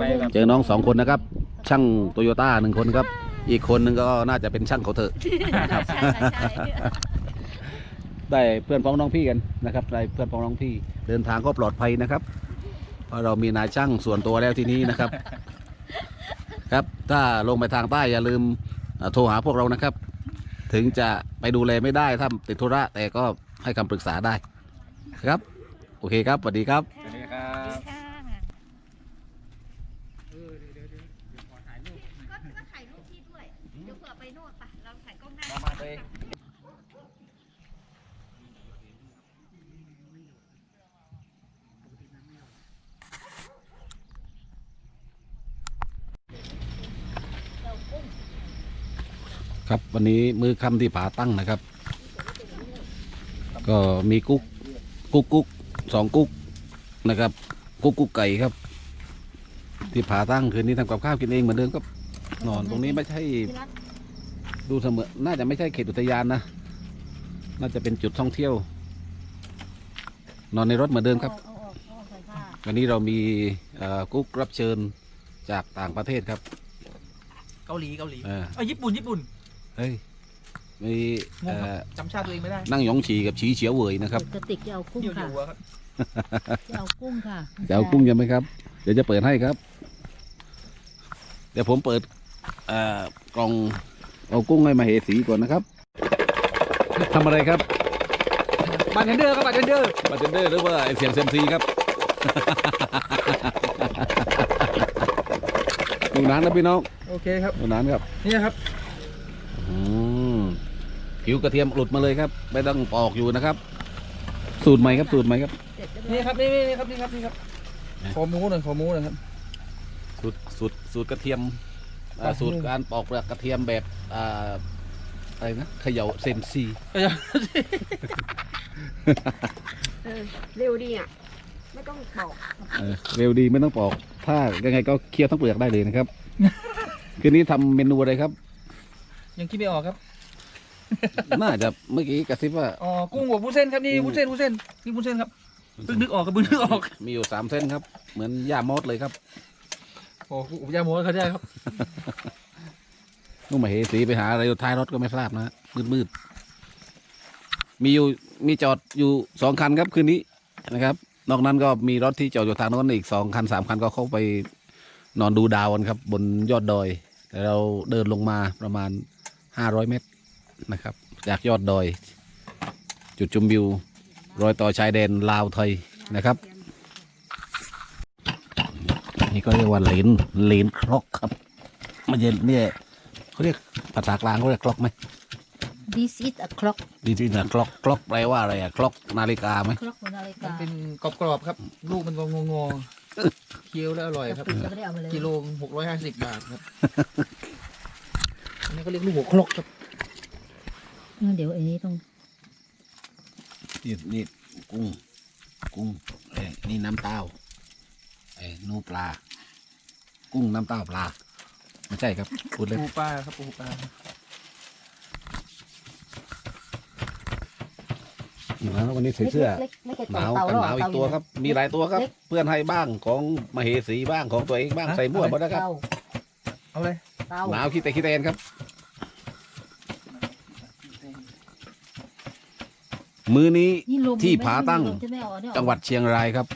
ไปครับเจอน้องสองคนนะครับ ช่างโตโยต้าหนึ่งคนครับ อีกคนหนึ่งก็น่าจะเป็นช่างเขาเถอะใช่ใช่ใช่ได้เพื่อนพ้องน้องพี่กันนะครับได้เพื่อนพ้องน้องพี่ เดินทางก็ปลอดภัยนะครับ เพราะเรามีนายช่างส่วนตัวแล้วที่นี้นะครับ ครับถ้าลงไปทางใต้อย่าลืมเอ่อโทรหาพวกเรานะครับ ถึงจะไปดูแลไม่ได้ถ้าติดธุระแต่ก็ให้คำปรึกษาได้ครับ โอเคครับสวัสดีครับ สวัสดีครับค่ะก็ก็ถ่ายรูปพี่ด้วย เดี๋ยวเผื่อไปโน่นปะเราถ่ายกล้องหน้า มาเลยครับวันนี้มือค่ำที่ผาตั้งนะครับ ก็มีกุ๊กกุ๊กกุ๊ก สองกุ๊กนะครับ กุ๊กกุ๊กไก่ครับ ที่ผาตั้งคืนนี้ทำกับข้าวกินเองเหมือนเดิมครับนอนตรงนี้ไม่ใช่ดูเสมือนน่าจะไม่ใช่เขตอุทยานนะ น่าจะเป็นจุดท่องเที่ยว นอนในรถเหมือนเดิมครับเอาออกเอาออกใส่ผ้าวันนี้เรามีเอ่อกุ๊กรับเชิญจากต่างประเทศครับ เกาหลีเกาหลีเออเอ้ยญี่ปุ่นญี่ปุ่น เฮ้ย มีงงเอ่ครับอจำชาติตัวเองไม่ได้นั่งหยองฉีกับฉีเฉียวเหวยนะครับกระติกจะเอากุ้งอยู่อค่ะยู่อะครับจะเอากุ้งค่ะจะเอากุ้งยังไหมครับ เดี๋ยวจะเปิดให้ครับ เดี๋ยวผมเปิดเอ่อกล่องเอากุ้งให้มาเหสีก่อนนะครับทำอะไรครับบาร์เทนเดอร์ครับบาร์เทนเดอร์บาร์เทนเดอร์หรือว่าไอเสียงเซมซีครับลงน้ำนะพี่น้องโอเคครับลงน้ำครับนี่ครับอืม ผิวกระเทียมหลุดมาเลยครับ ไม่ต้องปอกอยู่นะครับ สูตรใหม่ครับสูตรใหม่ครับ เสร็จนี่แล้วครับนี่นี่ครับนี่ครับนี่ครับคอหมูหน่อยคอหมูหน่อยครับ สูตรสูตรสูตรกระเทียมอ่าครับสูตรการปอกเปลือกกระเทียมแบบอ่าอะไรนะเขย่าเซมซีก็จะเออเร็วดีอะ ไม่ต้องบอกเออเร็วดีไม่ต้องปอก ถ้ายังไงก็เคี่ยวทั้งเปลือกได้เลยนะครับ คืนนี้ทำเมนูอะไรครับ ยังคิดไม่ออกครับ น่าจะเมื่อกี้กระซิบว่า อ๋อกุ้งหัววุ้นเส้นครับนี่กุ้งวุ้นเส้นวุ้นเส้นนี่วุ้นเส้นครับเพิ่งนึกออกครับเพิ่งนึกออกมีอยู่สามเส้นครับ เหมือนย่ามอดเลยครับโอ้ผมยาโม้เขาได้ครับลูกมาเหสีไปหาอะไรอยู่ท้ายรถก็ไม่ทราบนะฮะมืดมืดๆมีอยู่มีจอดอยู่สองคันครับคืนนี้นะครับ นอกนั้นก็มีรถที่จอดอยู่ทางโน้นอีกสองคันสามคันก็เข้าไปนอนดูดาวกันครับ บนยอดดอยแต่เราเดินลงมาประมาณห้าร้อยเมตร นะครับ จากยอดดอย จุดชมวิวรอยต่อชายแดนลาวไทยนะครับ นี่ก็เรียกว่าเลนเลนคลอกครับมันจะเนี่ยเขาเรียกภาษากลางเขาเรียกคลอกไหมดิสอิทอะคล็อกดีจริงนะคลอกคลอกแปลว่าอะไรอะคลอกนาฬิกาไหมคล็อกนาฬิมันกาเป็นกรอบๆครับ ลูกมันงงงๆเคี้ยวแล้วอร่อยครับ ปิดก็ไม่ได้เอามาเลยกิโลหกร้อยห้าสิบบาทครับ อันนี้ก็เรียกลูกหัวครกครับ เออเดี๋ยวอันนี้ต้องนี่นี่กุ้ง กุ้งเอ้ยนี่น้ำเต้าเอ้ยนูปลา กุ้งน้ำเต้าปลา ไม่ใช่ครับพูดเล่นปูปลาครับปูปลาแล้ววันนี้ใส่เสื้อเล็กๆไม่เกินหนาวเตากันหรหนาวอีกตัวครับ มีหลายตัวครับ เพื่อนให้บ้างของมเหสีบ้างของตัวเองบ้างใส่มั่วหมดนะครับ เตาเอาเลย เตาหนาวขี้แต่ขี้แตนครับ มือนี้นี่ลมที่ผาตั้งลมจะไม่เอาอันนี้ออกจังหวัดเชียงรายครับ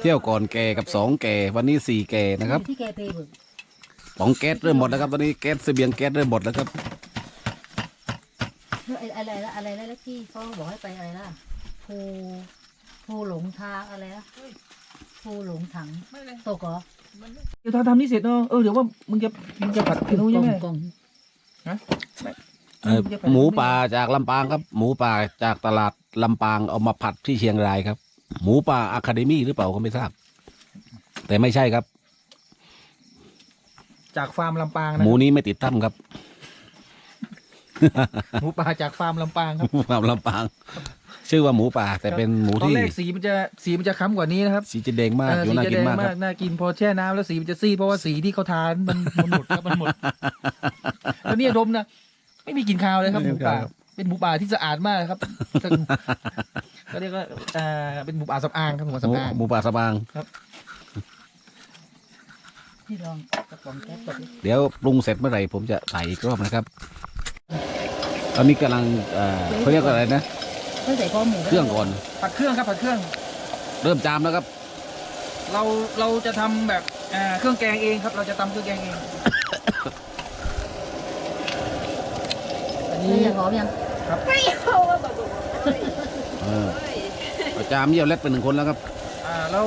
เที่ยวก่อนแก่กับสองแก่วันนี้สี่แก่นะครับที่แกเพย์เบิกป๋องแก๊สเริ่มหมดแล้วครับตอนนี้แก๊สเสบียงแก๊สเริ่มหมดแล้วครับไอ้อะไรละอะไรละที่เขาบอกให้ไปอะไรละภูภูหลงทางอะไรละภูหลงถังไม่เลยตกเหรอเดี๋ยวทำทำนี่เสร็จเนาะเออเดี๋ยวว่ามึงจะมึงจะผัดเมนูยังไงกล่อง เอ่อหมูป่าจากลำปางครับ หมูป่าจากตลาดลำปางเอามาผัดที่เชียงรายครับ หมูป่าอะคาเดมี่หรือเปล่าก็ไม่ทราบ แต่ไม่ใช่ครับ จากฟาร์มลำปางหนะมูนี้ไม่ติดตั้มครับหมูป่าจากฟาร์มลำปางครับหมูป่าลำปาง ชื่อว่าหมูป่า แต่เป็นหมูตอนที่แรกสีมันจะสีมันจะค้ำกว่านี้นะครับสีจะแดงมากเอออยู่สีน่าจะกิแดนงมากคมารักบ น่ากินพอแช่น้ำแล้วสีมันจะซีดเพราะว่าสีที่เขาทานมันมันหมดครับมันหมดแล้วเนี่ยดมนะ ไม่มีกลิ่นคาวเลยครับหมูป่าเป็นหมูป่าที่สะอาดมากครับก็เรียกว่าเอ่อเป็นหมูป่าสำอางครับหมูหมูสำอางหมูป่าสะบางพี่ลองกระป๋องแก๊สกดดิเดี๋ยวปรุงเสร็จเมื่อไหร่ผมจะใส่อีกรอบนะครับ ตอนนี้กำลังเอ่อเขาเรียกว่าอะไรนะไม่ใส่ข้อหมูเครื่องก่อนผัดเครื่องครับผัดเครื่อง เริ่มจามแล้วครับ เราเราจะทำแบบเอ่อเครื่องแกงเองครับ เราจะตำเครื่องแกงเอง นนี่นี้จะหอมยังเออเอาจามเยี่ยวเล็ดเป็นหนึ่งคนแล้วครับ อ่าเรา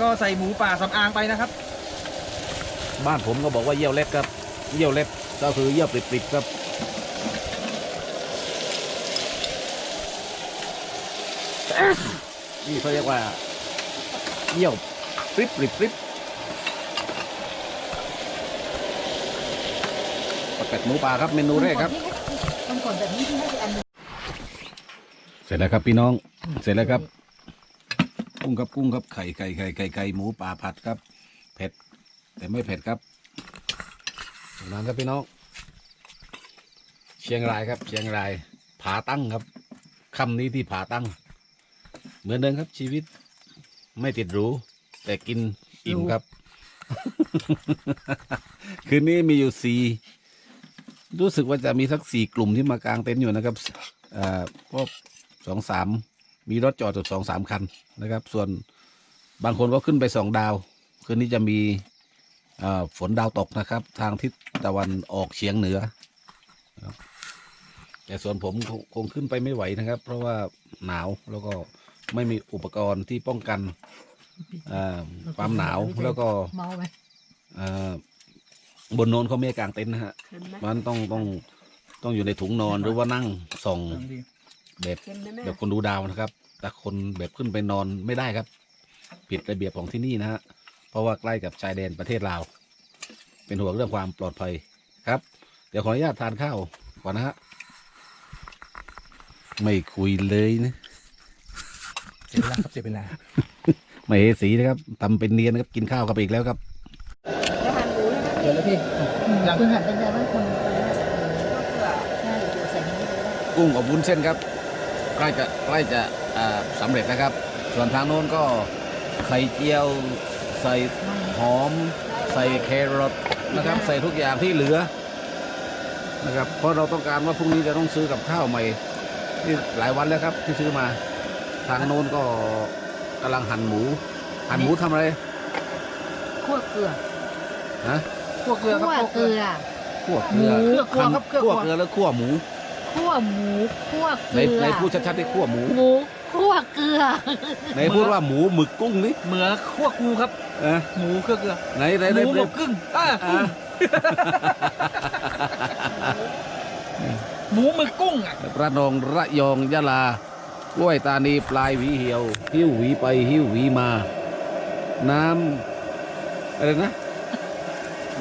ก็ใส่หมูป่าสำอางไปนะครับ บ้านผมก็บอกว่าเยี่ยวเล็ดครับ เยี่ยวเล็ดก็คือเยี่ยวปริบๆครับนี่เขาเรียกว่าเยี่ยวปริบปริบปริบปลาเป็ดหมูป่าครับเมนูแรกครับ ต้องกดแบบนี้ที่ให้อันหนึงเสร็จแล้วครับพี่น้อง เสร็จแล้วครับ กุ้งครับกุ้งครับไข่ไก่ไข่ไก่ไก่หมูป่าผัดครับเผ็ดแต่ไม่เผ็ดครับจากนั้นครับพี่น้อง เชียงรายครับ เชียงรายผาตั้งครับคำนี้ที่ผาตั้ง เหมือนเดิมครับชีวิต ไม่ติดหรูแต่กินอิ่มครับ คืนนี้มีอยู่สี่ รู้สึกว่าจะมีสักสี่กลุ่มที่มากางเต็นท์อยู่นะครับเอ่อพวกสองสามมีรถจอดอยู่สองสามคันนะครับ ส่วนบางคนก็ขึ้นไปสองดาว คืนนี้จะมีเอ่อฝนดาวตกนะครับ ทางทิศตะวันออกเฉียงเหนือนะครับแต่ส่วนผมคงคงขึ้นไปไม่ไหวนะครับ เพราะว่าหนาวแล้วก็ไม่มีอุปกรณ์ที่ป้องกันเอ่อความหนาวแล้วก็ บนโนนเขาไม่ให้กางเต็นท์นะฮะมันต้องต้องต้องอยู่ในถุงนอนหรือว่านั่งส่องแบบแบบคนดูดาวนะครับ แต่คนแบบขึ้นไปนอนไม่ได้ครับ ผิดระเบียบของที่นี่นะฮะ เพราะว่าใกล้กับชายแดนประเทศลาว เป็นห่วงเรื่องความปลอดภัยครับ เดี๋ยวขออนุญาตทานข้าวก่อนนะฮะ ไม่คุยเลยนะ เสียเวลาครับเสียเวลา ไม่เฮสีนะครับทำเป็นเนียนนะครับ กินข้าวกับอีกแล้วครับ เดี๋ยวแล้วพี่ยังคุณหันเป็นไงบ้างคนใช่เดี๋ยวใส่นี้เลยได้กุ้งอบวุ้นเส้นครับใกล้จะใกล้จะอ่าสำเร็จนะครับ ส่วนทางโน้นก็ไข่เจียวใส่หอม ใส่แครอทนะครับ ใส่ทุกอย่างที่เหลือนะครับเพราะเราต้องการว่าพรุ่งนี้จะต้องซื้อกับข้าวใหม่ที่หลายวันแล้วครับที่ซื้อมา ทางโน้นก็กำลังหั่นหมู หั่นหมูทำอะไรคั่วเกลือฮะ คั่วเกลือครับคั่วเกลือ คั่วเกลือหมูเครื่องครัวครับเครื่องครัคั่ววเกลือแล้วคั่วหมูคั่วหมูคั่วเกในลือในพูดชัดๆที่คั่วหมูหมูคั่วเกลือ ในพูดว่าหมูหมึกกุ้งนี่เหมือคั่วกูครับ เออหมูเครื่องเกลือไหนไหนหไหนมูไหหนมกกึ่งอ่าอะหมูหมึกกุ้งอะระนองระยองยะลากล้วยตานีปลายหวีเหี่ยว หิ้วหวีไปหิ้วหวีมา น้ำอะไรนะ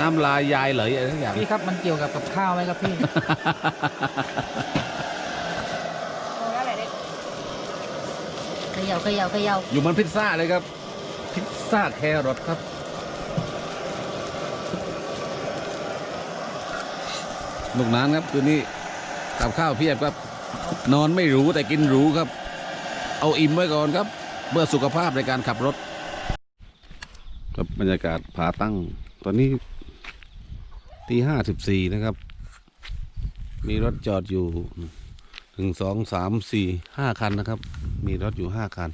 น้ำลายยายเหลยอะไรทุกอย่างพี่ครับมันเกี่ยวกับกับข้าวไหมครับพี่เขย่าเขย่าเขย่าอยู่มันพิซซ่าเลยครับ พิซซ่าแครอทครับลูกน้ำครับคืนนี้กับข้าวเพียบครับ นอนไม่หรูแต่กินหรูครับ เอาอิ่มไว้ก่อนครับเพื่อสุขภาพในการขับรถครับบรรยากาศผาตั้ง ตอนนี้ ตีห้าสิบสี่นะครับ มีรถจอดอยู่หนึ่งสองสามสี่ห้าคันนะครับ มีรถอยู่ห้าคัน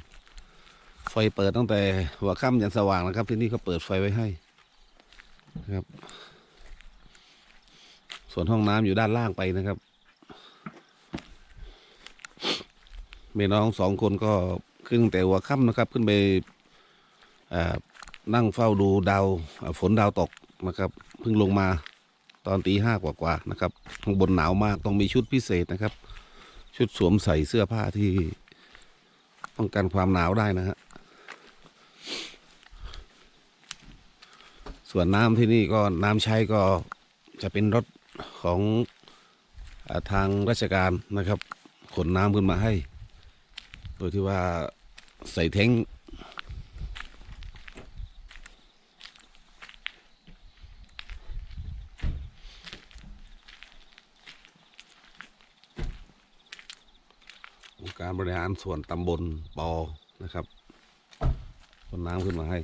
ไฟเปิดตั้งแต่หัวค่ำยันสว่างนะครับ ที่นี่เขาเปิดไฟไว้ให้นะครับ ส่วนห้องน้ำอยู่ด้านล่างไปนะครับเมน้องสองคนก็ขึ้นแต่หัวค่ำนะครับ ขึ้นไปนั่งเฝ้าดูดาวฝนดาวตกนะครับเพิ่งลงมา ตอนตีห้ากว่าๆนะครับข้างบนหนาวมากต้องมีชุดพิเศษนะครับ ชุดสวมใส่เสื้อผ้าที่ป้องกันความหนาวได้นะฮะส่วนน้ำที่นี่ก็น้ำใช้ก็จะเป็นรถของอทางราชการนะครับ ขนน้ำขึ้นมาให้ โดยที่ว่าใส่เท้ง องค์การบริหารส่วนตำบลปอนะครับคนน้ำขึ้นมาให้